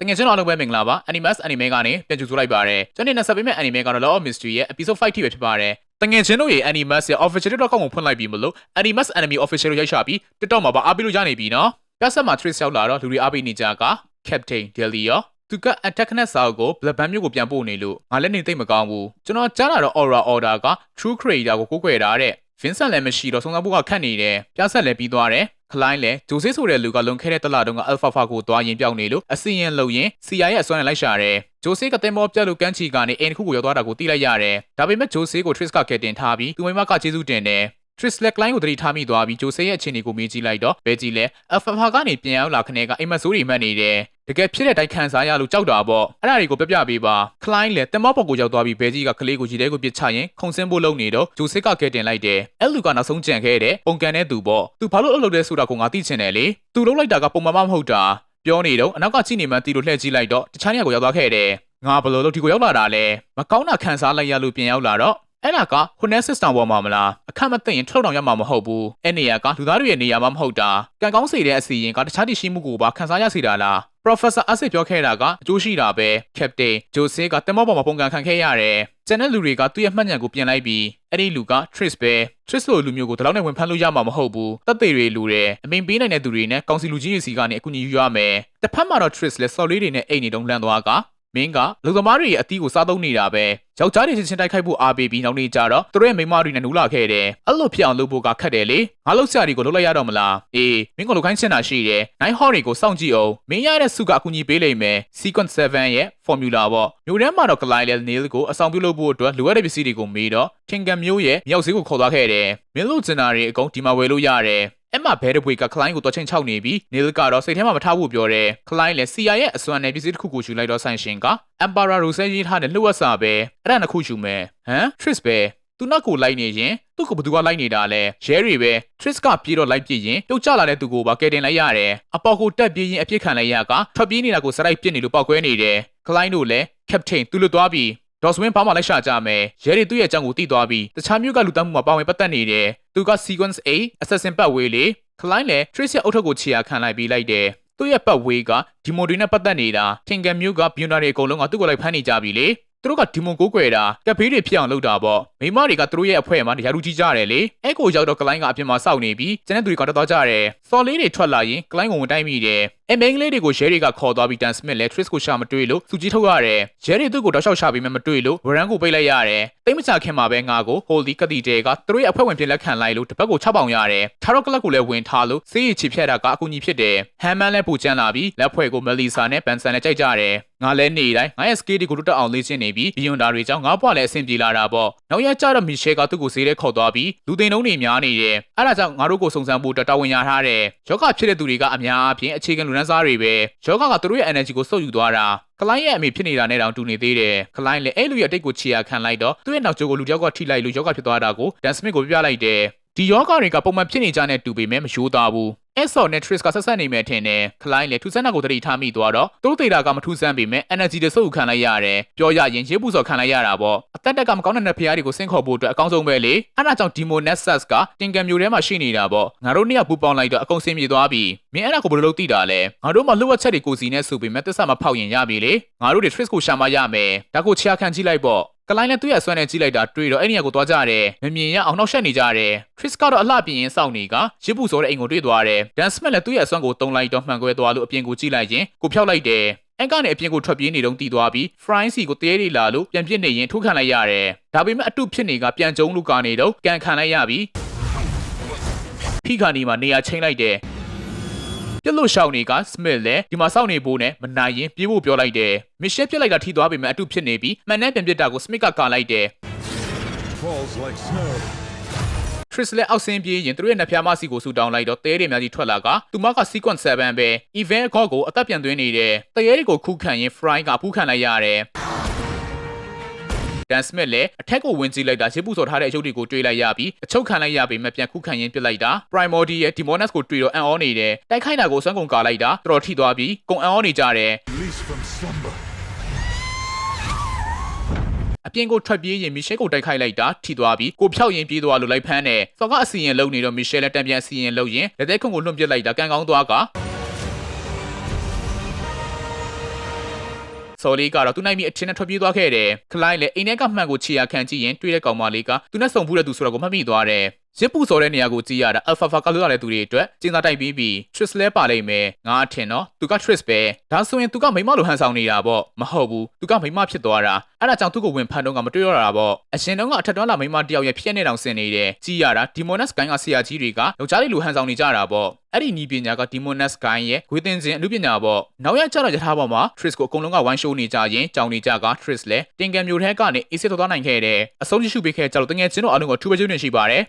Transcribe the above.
တကယ်ချင်းတော့အားလုံးပဲမင်္ဂလာပါ Animus Anime ကနေပြန်ကြိုဆိုလိုက်ပါရစေကျွန်တော်နေဆက်ပေးမဲ့ Anime ကတော့ Law of Mystery ရဲ့ episode 5ထိပဲဖြစ်ပါတယ်တကယ်ချင်းတို့ရဲ့ Animus ရဲ့ official TikTok ကိုဖွင့်လိုက်ပြီးမလို့ Animus Anime official ကိုရိုက်ရှာပြီး TikTok မှာပါအားပေးလို့ရနေပြီနော်ပြဆက်မှာ Trace ရောက်လာတော့လူတွေအားပေးနေကြက Captain Delia သူက attack နဲ့စာအုပ်ကို Black Band မျိုးကိုပြန်ပို့နေလို့ငါလည်းနေသိမ့်မကောင်းဘူးကျွန်တော်ကြားလာတော့ Aura Order က True Creator ကိုကိုးကွယ်တာတဲ့ Vincent လည်းမရှိတော့စုံစမ်းဖို့ကခက်နေတယ်ပြဆက်လည်းပြီးသွားတယ် ခလိုင်းလည်းဂျိုဆေးဆိုတဲ့လူကလွန်ခဲ့တဲ့တလတုန်းက Alpha Pha ကိုသွားရင်ပြောင်းနေလို့အစီရင်လုံရင် CIA ရဲ့အစွမ်းနဲ့လိုက်ရှာတယ်ဂျိုဆေးကတင်မောပြက်လို့ကန်းချီကနေအိမ်တစ်ခုကိုရောက်သွားတာကိုသိလိုက်ရတယ်ဒါပေမဲ့ဂျိုဆေးကို Tris ကကယ်တင်ထားပြီးသူမိမကကျေးဇူးတင်တယ် Tris လက်ကလိုင်းကိုတတိထားမိသွားပြီးဂျိုဆေးရဲ့အခြေအနေကိုမေးကြည့်လိုက်တော့ဘဲကြီးလဲ Alpha Pha ကနေပြန်ရောက်လာခနဲ့ကအိမ်မက်ဆိုးတွေမှတ်နေတယ်တကယ်ဖြစ်တဲ့တိုင်းခံစားရလို့ကြောက်တာပေါ့အဲ့ဒါတွေကိုပြပြပေးပါခလိုင်းလည်းတင်မောပေါ်ကိုရောက်သွားပြီးဘဲကြီးကကလေးကိုကြီးတဲကိုပြစ်ချရင်ခုံစင်းဖို့လုပ်နေတော့ဂျိုဆေးကကယ်တင်လိုက်တယ်အဲ့လူကနောက်ဆုံးကြံခဲ့တဲ့ပုံကန်တဲ့သူပေါ့သူဘာလို့အလုပ်လုပ်လဲဆိုတာကိုငါသိချင်တယ်လေသူလုပ်လိုက်တာကပုံမှန်မမဟုတ်တာပြောနေတော့အနောက်ကကြည့်နေမှတီလို့လှည့်ကြည့်လိုက်တော့တခြားနေရာကိုရောက်သွားခဲ့တယ်ငါဘယ်လိုလုပ်ဒီကိုရောက်လာတာလဲမကောင်းတာခံစားလိုက်ရလို့ပြန်ရောက်လာတော့ အဲ့ဒါက Honest System ပေါ်မှာမလားအခက်မသိရင်ထုတ်တောင်ရမှာမဟုတ်ဘူးအဲ့နေရာကလူသားတွေရဲ့နေရာမှမဟုတ်တာကံကောင်းစေတဲ့အစီရင်ကတခြားတရှိမှုကိုပါခံစားရစေတာလား Professor Acid ပြောခဲ့တာကအကျိုးရှိတာပဲ Captain Jose ကတင်မောပေါ်မှာပုံကန်ခံခဲ့ရတယ်ကျန်တဲ့လူတွေကသူ့ရဲ့မှတ်ဉာဏ်ကိုပြင်လိုက်ပြီးအဲ့ဒီလူက Tris ပဲ Tris လိုလူမျိုးကိုဒီလောက်နဲ့ဝင်ဖမ်းလို့ရမှာမဟုတ်ဘူးတပ်သေးတွေလူတယ်အမိန်ပေးနိုင်တဲ့သူတွေနဲ့ကောင်စီလူကြီးတွေစီကနေအကူအညီယူရမယ်တစ်ဖက်မှာတော့ Tris လည်း solid တွေနဲ့အိတ်နေတုံးလန့်သွားက မင်းကလူသမားတွေရဲ့အသီးကိုစားသုံးနေတာပဲယောက်ျားတွေချင်းချင်းတိုက်ခိုက်ဖို့အားပေးပြီးနောက်နေ့ကျတော့သူတို့ရဲ့မိန်းမတွေနဲ့နူးလာခဲ့တယ်အဲ့လိုဖြစ်အောင်လုပ်ဖို့ကခက်တယ်လေငါလှုပ်ရှားတွေကိုလုပ်လိုက်ရတော့မလားအေးမင်းကလုတ်ခိုင်းချင်တာရှိတယ်နိုင်ဟော့တွေကိုစောင့်ကြည့်အောင်မင်းရတဲ့စုကအကူအညီပေးလိမ့်မယ် sequence 7ရဲ့ formula ပေါ့မျိုးထဲမှာတော့ Clyde နဲ့ Neil ကိုအဆောင်ပြုလုပ်ဖို့အတွက်လိုအပ်တဲ့ပစ္စည်းတွေကိုမေးတော့ Kingdom မျိုးရဲ့မြောက်ဈေးကိုခေါ်သွားခဲ့တယ်မင်းတို့ကျင်နာတွေအကုန်ဒီမှာဝယ်လို့ရတယ် အဲ့မှာဘဲတပွေကခလိုင်းကိုတော့ချင်းချောက်နေပြီးနေလကတော့စိတ်ထဲမှာမထားဖို့ပြောတယ်ခလိုင်းလည်း CIA ရဲ့အစွမ်းနဲ့ပစ္စည်းတစ်ခုကိုယူလိုက်တော့ဆိုင်ရှင်က Emperor Rose ရေးထားတဲ့လှုပ်ဝက်စာပဲအဲ့ဒါနှစ်ခုယူမယ်ဟမ် Tris ပဲသူနောက်ကိုလိုက်နေရင်သူ့ကိုဘသူကလိုက်နေတာလဲရဲတွေပဲ Tris ကပြေးတော့လိုက်ပြစ်ရင်ပြုတ်ကျလာတဲ့သူကိုပါကယ်တင်လိုက်ရတယ်အပေါ်ကိုတက်ပြေးရင်အပြစ်ခံလိုက်ရကထွက်ပြေးနေတာကိုစရိုက်ပြစ်နေလို့ပောက်ကွဲနေတယ်ခလိုင်းတို့လည်း Captain သူလွတ်သွားပြီး ဒေါ်စဝင်းဘာမှလိုက်ရှာကြမယ်ရဲတွေသူ့ရဲ့အကြောင်းကိုသိသွားပြီးတခြားမျိုးကလူတန်းမှုမှာပါဝင်ပတ်သက်နေတယ်သူက sequence A assassin ပတ်ဝေးလေခလိုင်းလည်း Trace ရဲ့အုတ်ထုပ်ကိုခြေရာခံလိုက်ပြီးလိုက်တယ်သူ့ရဲ့ပတ်ဝေးကဒီမိုတွေနဲ့ပတ်သက်နေတာထင်ကန်မျိုးကဘီယွန်နာတွေအကုန်လုံးကသူ့ကိုလိုက်ဖမ်းနေကြပြီလေသူတို့ကဒီမွန်ကိုးကွယ်တာကပ်ဖေးတွေဖြစ်အောင်လုပ်တာပေါ့မိမတွေကသူတို့ရဲ့အဖွဲမှာရာလူကြီးကြတယ်လေအဲကိုရောက်တော့ကလိုင်းကအပြင်မှာစောင့်နေပြီးကျန်တဲ့သူတွေကတော့ကြတယ်စော်လေးတွေထွက်လာရင်ကလိုင်းကိုဝင်တိုက်မိတယ် အဲမင်းကလေးတွေကိုရဲတွေကခေါ်သွားပြီးတန်စမစ်လည်း Tris ကိုရှာမတွေ့လို့သူကြီးထုတ်ရတယ်ရဲတွေသူ့ကိုတောက်လျှောက်ရှာပြီးမှမတွေ့လို့ဝရန်ကိုပိတ်လိုက်ရတယ်တိတ်မချခင်မှာပဲငါကို Holy Cathedral ကသူတို့ရဲ့အဖွဲ့ဝင်ပြင်လက်ခံလိုက်လို့တပတ်ကို6ပေါင်ရတယ်ထာရော့ကလပ်ကိုလည်းဝင်ထားလို့စေးရချီဖြတ်တာကအကူကြီးဖြစ်တယ်ဟမ်မန်လည်းပူကျန်းလာပြီးလက်ဖွဲ့ကိုမလီဆာနဲ့ပန်ဆန်နဲ့ကြိုက်ကြတယ်ငါလည်းနေတိုင်းငါရဲ့ skill တွေကိုတိုးတက်အောင်လေ့ကျင့်နေပြီးဘီယွန်ဒါတွေကြောင့်ငါ့ဘွားလည်းအဆင်ပြေလာတာပေါ့နောက်ရကျတော့မီရှဲကသူ့ကိုဈေးထဲခေါ်သွားပြီးလူသိန်းလုံးတွေများနေတယ်အဲဒါကြောင့်ငါတို့ကိုစုံစမ်းဖို့တာဝန်ရထားတယ်ယောဂဖြစ်တဲ့သူတွေကအများအပြားအခြေခံလူနန်းစားတွေပဲယောဂကသူတို့ရဲ့ energy ကိုစုပ်ယူသွားတာကလိုင်းရဲ့အမေဖြစ်နေတာနဲ့တောင်တူနေသေးတယ်ကလိုင်းလည်းအဲ့လူရဲ့အတိတ်ကိုခြေရခံလိုက်တော့သူ့ရဲ့နောက်ကျောကိုလူတယောက်ကထိလိုက်လို့ယောဂဖြစ်သွားတာကိုဒန်စမစ်ကိုပြပြလိုက်တယ်ဒီယောဂတွေကပုံမှန်ဖြစ်နေကြတဲ့တူပေမဲ့မရိုးသားဘူးအဲ့ဆော်နဲ့ Tris ကဆက်ဆက်နေမယ်ထင်တယ်ခလိုင်းလည်းထူဆန်းတာကိုတတိထားမိသွားတော့သူတို့ဒေတာကမထူဆန်းပေမဲ့ energy တွေစုပ်ခံလိုက်ရတယ်ပြောရရင်ရေးပူစော်ခံလိုက်ရတာပေါ့ အသက်တက်ကမကောင်းတဲ့ဖျားတွေကိုဆင့်ခေါ်ဖို့အတွက်အကောင်းဆုံးပဲလေအဲ့ဒါကြောင့် Demo Nexus ကတင်ကံမျိုးထဲမှာရှိနေတာပေါ့ငါတို့နှစ်ယောက်ပူပေါင်းလိုက်တော့အကုန်စင်ပြေသွားပြီမင်းအဲ့ဒါကိုဘယ်လိုလုပ်သိတာလဲငါတို့မှလှုပ်ဝက်ချက်တွေကိုစီနဲ့ဆိုပေမဲ့တစ္ဆာမဖောက်ရင်ရပြီလေငါတို့တွေ Tris ကိုရှာမရမယ်ဒါကိုချာခံကြည့်လိုက်ပေါ့ကလိုင်းနဲ့သူ့ရဲ့ဆွမ်းနဲ့ကြည့်လိုက်တာတွေ့တော့အဲ့နေရာကိုသွားကြတယ်မမြင်ရအောင်နှောက်ရှက်နေကြတယ်ခရစ်ကတော့အလှပြင်းရင်စောင့်နေကရစ်ပူစောတဲ့အိမ်ကိုတွေ့သွားတယ်ဒန်စမက်လည်းသူ့ရဲ့အဆွမ်းကိုတုံးလိုက်တော့မှန်ကွဲသွားလို့အပြင်ကိုကြည့်လိုက်ရင်ကိုဖြောက်လိုက်တယ် အန်ကနေအပြင်ကိုထွက်ပြေးနေတော့တည်သွားပြီး frying စီကိုတဲရီလာလို့ပြန်ပြစ်နေရင်ထိုးခံလိုက်ရတယ်ဒါပေမဲ့အတုဖြစ်နေကပြန်ကျုံလို့ကနေတော့ကန်ခံလိုက်ရပြီးဖိခါနီမှာနေရာချင်းလိုက်တယ်ပြက်လို့ရှောင်းနေကစမစ်လည်းဒီမှာစောင့်နေဖို့နဲ့မနိုင်ရင်ပြေးဖို့ပြောလိုက်တယ်မစ်ရှယ်ပြက်လိုက်တာထိသွားပေမဲ့အတုဖြစ်နေပြီးမှန်တဲ့ပြန်ပြစ်တာကိုစမစ်ကကာလိုက်တယ် falls like snow. ထရစ်လည်းအောက်ဆင်းပြေးရင်သူတို့ရဲ့နှဖျားမစီကိုဆူတောင်းလိုက်တော့တဲတွေများကြီးထွက်လာကသူမက sequence 7ပဲ event အခေါ်ကိုအသက်ပြန်သွင်းနေတယ်တရေတွေကိုခုခံရင် fry ကဖူးခံလိုက်ရတယ်ဒန်စမစ်လည်းအထက်ကိုဝင်ကြည့်လိုက်တာရစ်ပူစော်ထားတဲ့အချုပ်တွေကိုတွေးလိုက်ရပြီးအချုပ်ခံလိုက်ရပေမဲ့ပြန်ခုခံရင်းပြစ်လိုက်တာ primordial ရဲ့ demoness ကိုတွေးတော့အန်အောနေတယ်တိုက်ခိုက်တာကိုစွမ်းကုန်ကာလိုက်တာတော်တော်ထိသွားပြီးကုံအန်အောနေကြတယ် Release from slumber. အပြင်ကိုထွက်ပြေးရင်မီရှဲကိုတိုက်ခိုက်လိုက်တာထိသွားပြီးကိုဖြောက်ရင်ပြေးသွားလို့လိုက်ဖမ်းတယ်။စော်ကအစီရင်လုံနေတော့မီရှဲလည်းတံပြန်အစီရင်လုံရင်လက်သက်ခုံကိုလွှင့်ပစ်လိုက်တာကန်ကောင်းသွားကစော်လေးကတော့သူနိုင်ပြီးအထင်နဲ့ထွက်ပြေးသွားခဲ့တယ်ခလိုင်းလည်းအိမ်ထဲကမှန်ကိုခြေရခံကြည့်ရင်တွေ့တဲ့ကောင်မလေးကသူနဲ့ဆုံဘူးတဲ့သူဆိုတော့ကိုမှတ်မိသွားတယ် ရစ်ပူစော်တဲ့နေရာကိုကြည့်ရတာ Alpha Pha ကလို့ရတဲ့သူတွေအတွက်ကျင်းသားတိုက်ပြီးပြီး Tris လဲပါလိမ့်မယ်ငါအထင်တော့သူက Tris ပဲဒါဆိုရင်သူကမိမလိုဟန်ဆောင်နေတာပေါ့မဟုတ်ဘူးသူကမိမဖြစ်သွားတာအဲ့ဒါကြောင့်သူ့ကိုဝင်ဖန်တော့ကမတွေ့ရတာပေါ့အရှင်တော့ကအထက်တွန်းလာမိမတယောက်ရဲ့ဖြစ်နေတောင်ဆင်နေတယ်ကြည့်ရတာ Demoness Gang ကဆရာကြီးတွေကယောက်ျားလေးလိုဟန်ဆောင်နေကြတာပေါ့အဲ့ဒီနီးပညာက Demoness Gang ရဲ့ဂွေတင်စဉ်အမှုပညာပေါ့နောက်ရကျတော့ယထာပေါ်မှာ Tris ကိုအကုန်လုံးကဝိုင်းရှိုးနေကြရင်ကြောင်နေကြက Tris လဲတင်ကံမျိုးထဲကနေ AC ထွက်သွားနိုင်ခဲ့တယ်အဆုံးကြည့်ရှုပေးခဲ့ကြလို့တကယ်ချင်းတို့အားလုံးကထူးပဲကျွန်းနေရှိပါတယ်